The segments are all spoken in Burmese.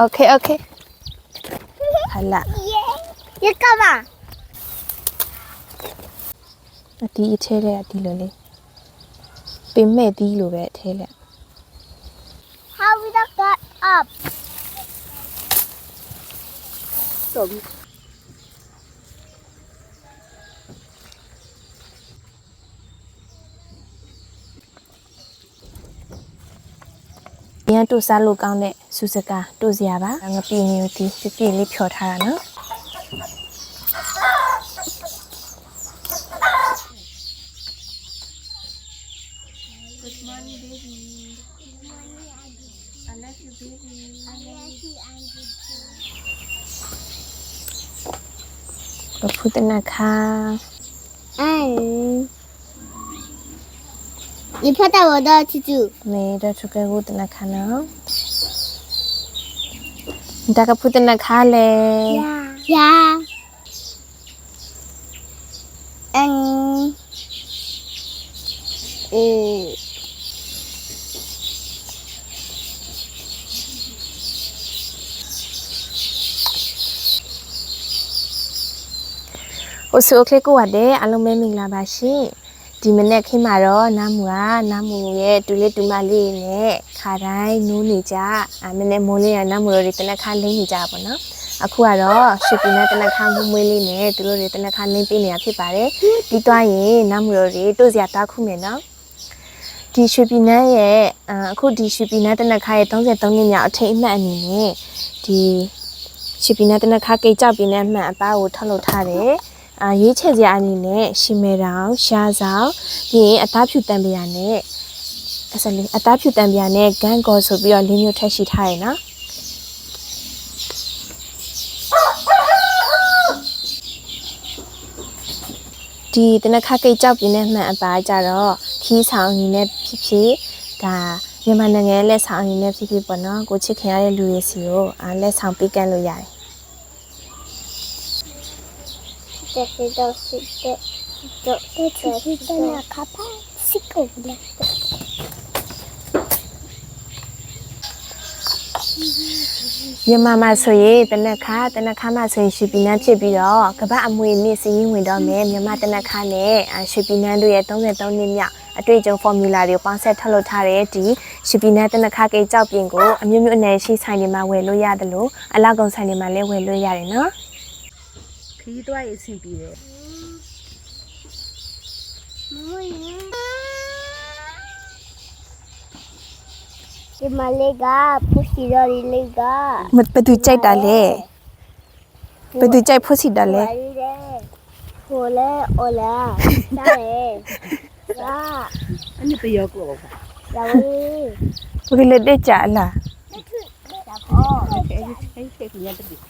Okay, okay. Hala. Ya kama. အတီးအထဲလေးကဒီလိုလေးပင်မဲ့သီးလိုပဲအထဲလေး How we got up? Sorry. ရန်တူစားလို့ကောင်းတဲ့စူစကာတို့စရာပါငါပြင်းမျိုးဒီပြပြလေးဖြော်ထားတာနော်ပဖုတနခါ哎，你拍到我的记住， မေတော့ချကဲကိုတနခါနော်ဒါကဖုတနခါလေ 呀，嗯，嗯， ဟိုဆိုကလေးကိုဝတ်တယ်အလုံးမဲမင်္ဂလာပါရှင် ဒီမနေ့ခင်းမှာတော့နားမူကနားမူရဲ့တူလေးတူမလေးနဲ့ခါတိုင်းနိုးနေကြအမနေ့မိုးလေးကနားမူတို့တွေတနက်ခါလင်းနေကြပါတော့နော်အခုကတော့ရှစ်ပီနဲ့တနက်ခါမွေးမွေးလေးနဲ့သူတို့တွေတနက်ခါလင်းပေးနေတာဖြစ်ပါတယ်ဒီသွားရင်နားမူတို့တွေတို့စရာတောက်ခုမယ်နော်ဒီရွှေပြည်နန်းရဲ့အခုဒီရွှေပြည်နန်းတနက်ခါရဲ့33နှစ်မြောက်အထိမ်းအမှတ်အနေနဲ့ဒီရွှေပြည်နန်းတနက်ခါကိတ်ကြောက်ပြည်နန်းအမှတ်အပားကိုထုတ်လုပ်ထားတယ် အာရေးချက်စရာအနေနဲ့ရှီမဲတောင်ရှားဆောင်ပြီးရင်အသားဖြူတံပြာနဲ့အစလေးအသားဖြူတံပြာနဲ့ဂန်းကော်ဆိုပြီးတော့လေးမျိုးထက်ရှိထားရနော်ဒီတနခါကိတ်ကြောက်ပြင်းတဲ့မှန်အပါကြတော့ခီးဆောင်အနေနဲ့ဖြစ်ဖြစ်ဒါမြန်မာနိုင်ငံရဲ့လက်ဆောင်အနေနဲ့ဖြစ်ဖြစ်ပေါ့နော်ကိုချစ်ခင်ရတဲ့လူတွေစီကိုအာလက်ဆောင်ပေးကမ်းလို့ရတယ် 这是都是的，这这是真的可怕，是狗的。 မြန်မာမှာဆိုရင်တနက်ခါတနက်ခါမှာဆိုရင်ရွှေပြည်နန်းဖြစ်ပြီးတော့ကမ္ဘာအမွေနှစ်စီးရင်ဝင်တော့မယ်မြန်မာတနက်ခါနဲ့အာရွှေပြည်နန်းတို့ရဲ့33နှစ်မြောက်အတွေ့အကြုံ formula တွေကိုပေါင်းဆက်ထုတ်လုပ်ထားတဲ့ဒီရွှေပြည်နန်းတနက်ခါကိကြောက်ပြင်ကိုအမျိုးမျိုးအနေရှိဆိုင်တွေမှာဝယ်လို့ရတယ်လို့အလောက်ကုန်ဆိုင်တွေမှာလည်းဝယ်လို့ရတယ်နော် ခရီးသွားရေးအဆင်ပြေတယ်မမရေဒီမလေးကပူစီရော်လေးကမဘယ်သူကြိုက်တာလဲဘယ်သူကြိုက်ဖို့စီတာလဲဟိုလေဟိုလာတာလေရာအနိပယောကောရာဝီဘယ်လေတဲ့ကြလားတာပေါ့အဲ့ဒီစိတ်ကညက်တယ်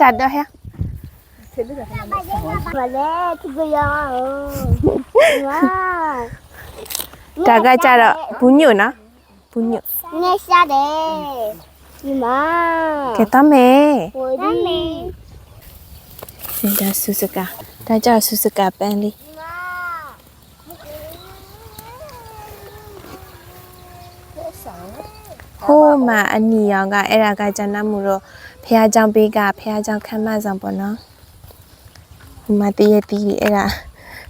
တာတော့ဟဲ့ဆက်လို့ခဏမမလေးသူကရဝါဒါကကြတော့ဘူးညွတ်နော်ဘူးညွတ်နေရှာတယ် ဒီမှာ ကဲတော့မယ် ဟိုဒီဒီ စင်တာဆူစကာဒါကြဆူစကာပန်းလေး မှာ ဟိုးမှာအနီရောင်ကအဲ့ဒါကကျန်တတ်မှုတော့ဖះเจ้าဘေးကဖះเจ้าခမ်းမဆောင်ပေါ့နော်ဟိုမှာတရက်တီးလေးအဲ့ဒါ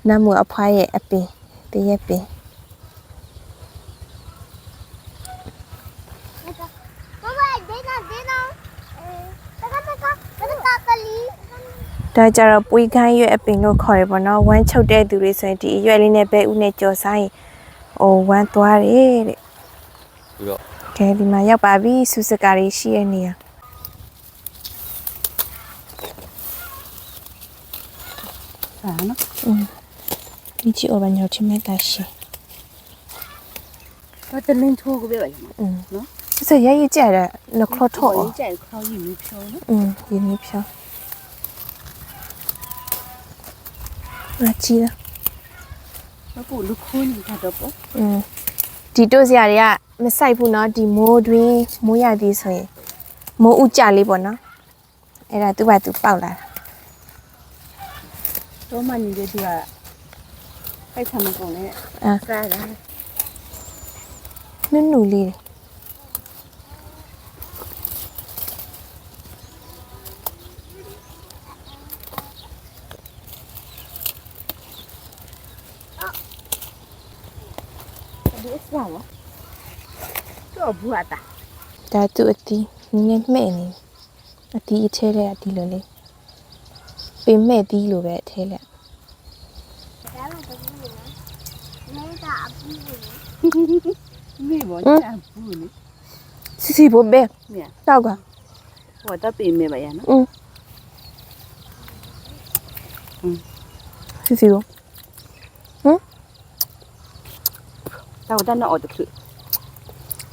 နတ်မှုအဖွားရဲ့အပင်တရက်ပင် ဒါကြတော့ပွေးခမ်းရွက်အပင်လို့ခေါ်ရပေါ့နော်ဝမ်းချုပ်တဲ့သူတွေဆိုရင်ဒီအရွက်လေးနဲ့ပဲဥနဲ့ကြော်ဆိုင်ဟိုဝမ်းသွားတယ်တဲ့ ပြီးတော့ ကဲဒီမှာရောက်ပါပြီဆူစကာတွေရှိရဲ့နေရာ စာနော် ဒီချီအော်ဘညောချင်းမဲ့ကရှိ ဘာတလင်းထိုးကိုပြပါရမ อืม နော် ဆိုရရကြရနခရထော ရေးကြိုက်ခေါင်းယူဖြောနော် อืมရင်းနေဖြော အချီလား ဘာပို့လူခိုးနေတာတော့ပေါ့ อืม ဒီတို့စရာတွေကမဆိုင်ဘူးเนาะဒီမိုးတွင်မိုးရသည်ဆိုရင်မိုးဥကြလေးပေါ့နော်အဲ့ဒါသူ့ဘာသူပေါက်လာတာ တော့မှညီတဲ့သူကဖိုက်ဆံမကုန်နဲ့ အာ စားတာ နုနုလေး တော့ဘူးအတာဒါသူ့အတီးနည်းနည်းမှဲ့နေအတီးအထဲထဲအတီးလိုလေးပင်မဲ့တီးလိုပဲအထဲလက်ဒါမှမဟုတ်ဘူးနော်မဲက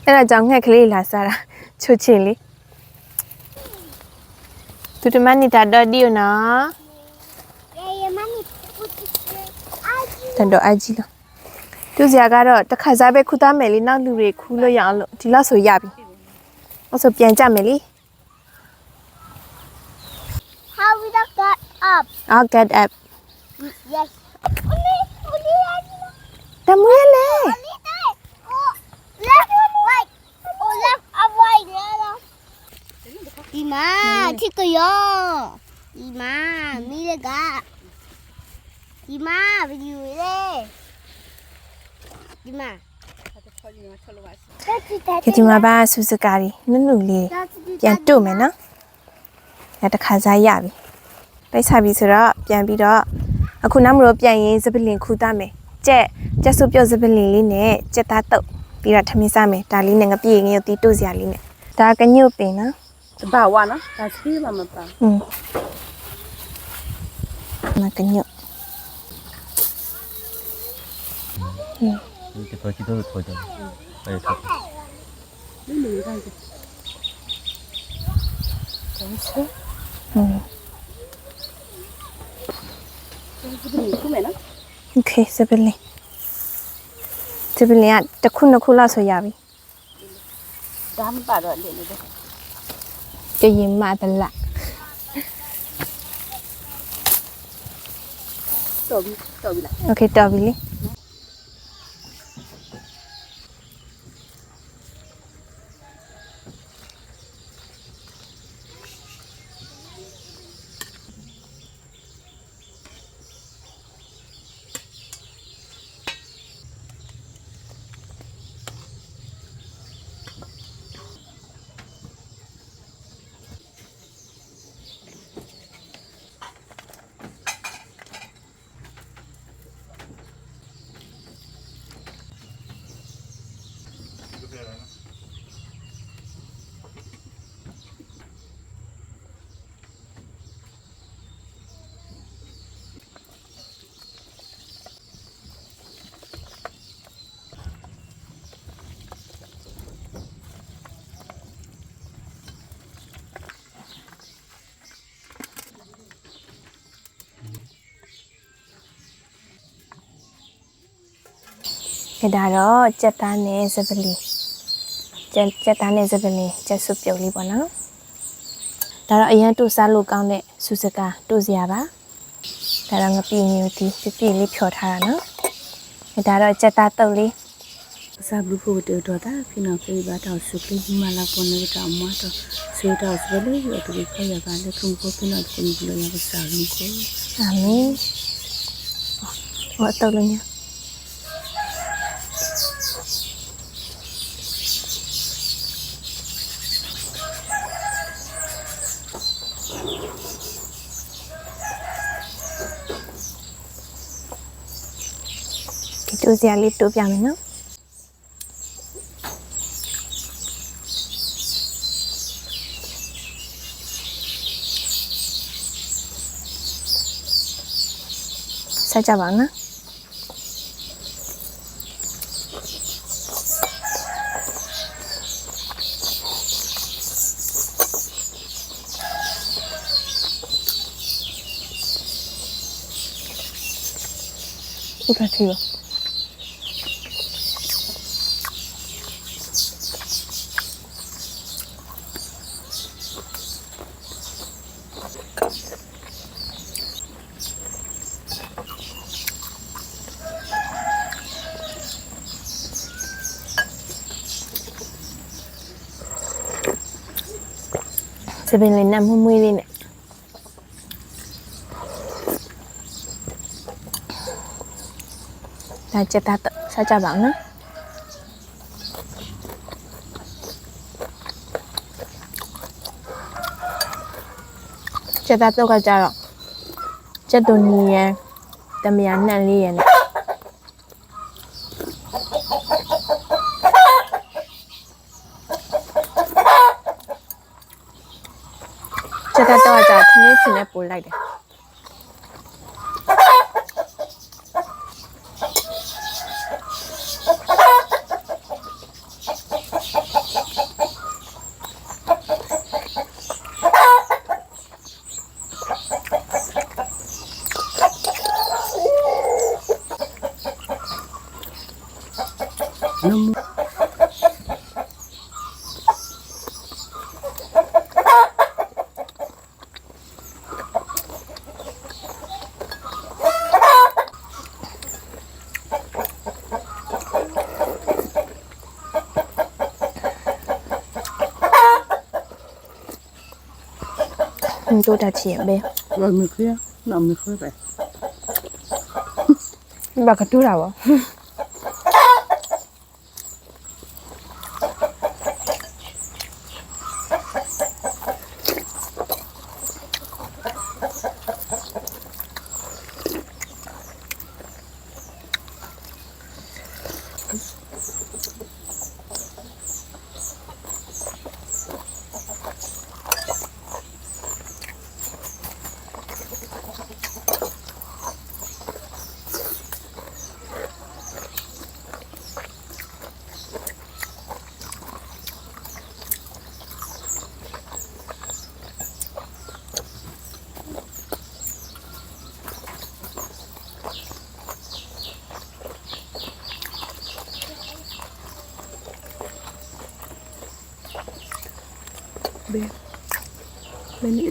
အပူဘူးမိဘောချာဘူးလေစီစီဘို့ပဲမြတ်တောက်ကဟောတော့ပြင်မဲ့ပါရနော်อืมစီစီဘို့တော့တော့တော့တော့အဲ့ဒါကြောင့်ငှက်ကလေးလာစားတာချွတ်ချင်လေးသူတမနေတာတော့ဒီနော်ရေရမနီပူတီအာဂျီတန်တော့အကြီးလားသူစရာကတော့တစ်ခါစားပဲခူသားမယ်လေနောက်လူတွေခူးလို့ရအောင်လို့ဒီလောက်ဆိုရပြီအဲ့ဆိုပြန်ကြမယ်လေ how we got got up I'll get up yes ဦးလေးဦးလေးရကြီးတမွေးလေဦး ဒီမှာချစ်ကရောဒီမှာမိရကဒီမှာဘယ်ယူလဲဒီမှာတက်ချစ်တက်ကဒီမှာပါဆူစကာရီနုနုလေးပြန်တို့မယ်နော်အဲ့တစ်ခါစားရပြီပိတ်စားပြီဆိုတော့ပြန်ပြီးတော့အခုနောက်မလို့ပြန်ရင်စပလင်ခူသားမယ်ကြက်ကြက်စုပ်ပြော့စပလင်လေးနဲ့ကြက်သားတုပ်ပြီးတော့ထမင်းစားမယ်ဒါလေးနဲ့ငပြေငရုတ်တီးတို့စရာလေးနဲ့ဒါကညွတ်ပင်နော် Bawana, kasi mama pa. Mm. Nakanyo. 응. 이렇게 더 기도를 더 줘. 아 니, 더. 맨날 이거 이 제. 됐 어? 응. โอเคจะเป็นเลยจะเป็นเลยอะจะคุณนะคุณล่าสุดยาบีดามป่าดอดเด่นเลย จะยิ้มมาตละတော်ပြီတော်ပြီလားโอเคတော်ပြီလေ အဲ့ဒါတော့ကြက်သားနဲ့စပလီကြက်ကြက်သားနဲ့စပလီကြက်စုပ်ပြုတ်လေးပေါ့နော်ဒါတော့အရင်တို့စားလို့ကောင်းတဲ့စူစကာတို့စရာပါဒါတော့ငပြင်းမျိုးဒီပြပြလေးဖြော်ထားတာနော်အဲ့ဒါတော့ကြက်သားတုပ်လေးစားဘူးဖို့တေတော့တာဖိနော်ပြေးပါတော့စုကလေးမလာပေါ်နေတာမတော့ဆွေတော့စပလေးရတူခေါ်ရပါလေခုကိုဖိနော်ကိုဘလို့ရပါစားလို့ကိုအာမင်ဟောတုပ်လို့ည တို့စရာလေးတိုးပြမယ်နော်ဆက်ကြပါဦးနော်ဥပ္ပတိ စပင်လေးနဲ့မွမွေးလေးနဲ့ဒါချက်သားတော့စားကြပါအောင်နော်ချက်သားတော့ကကြတော့ချက်တူနီရန်တမယာနှံ့လေးရန်နဲ့ ချက်သားတော့ကကြထမင်းချင်နဲ့ပို့လိုက်တယ် จุดเฉียงเบเราไม่เคลียร์เราไม่เคลียร์ไป บักกระตุ้นเราอะ ဘယ်နေ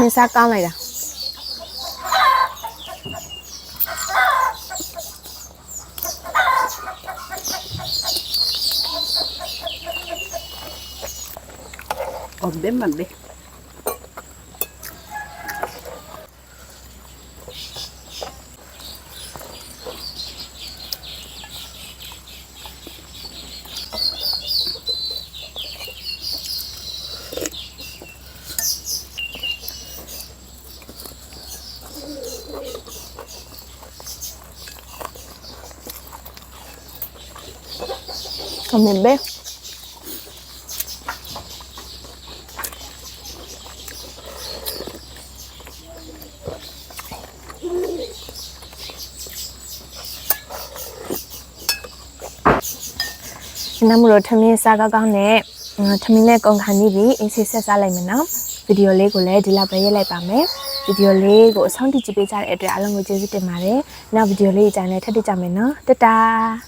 မင်းစားကောင်းလိုက်တာအော် ဘယ်မှာလဲကမင်းပဲနမလို့ထမင်းစားကောင်းကောင်းနဲ့အာထမင်းနဲ့ကုန်ခါနေပြီအင်းစစ်ဆက်စားလိုက်မယ်နော်ဗီဒီယိုလေးကိုလည်းဒီလောက်ပဲရိုက်လိုက်ပါမယ်ဗီဒီယိုလေးကိုအဆုံးထိကြည့်ပေးကြတဲ့အတွက်အားလုံးကိုကျေးဇူးတင်ပါတယ်နောက်ဗီဒီယိုလေးအကြိုင်နဲ့ထပ်တွေ့ကြမယ်နော်တတား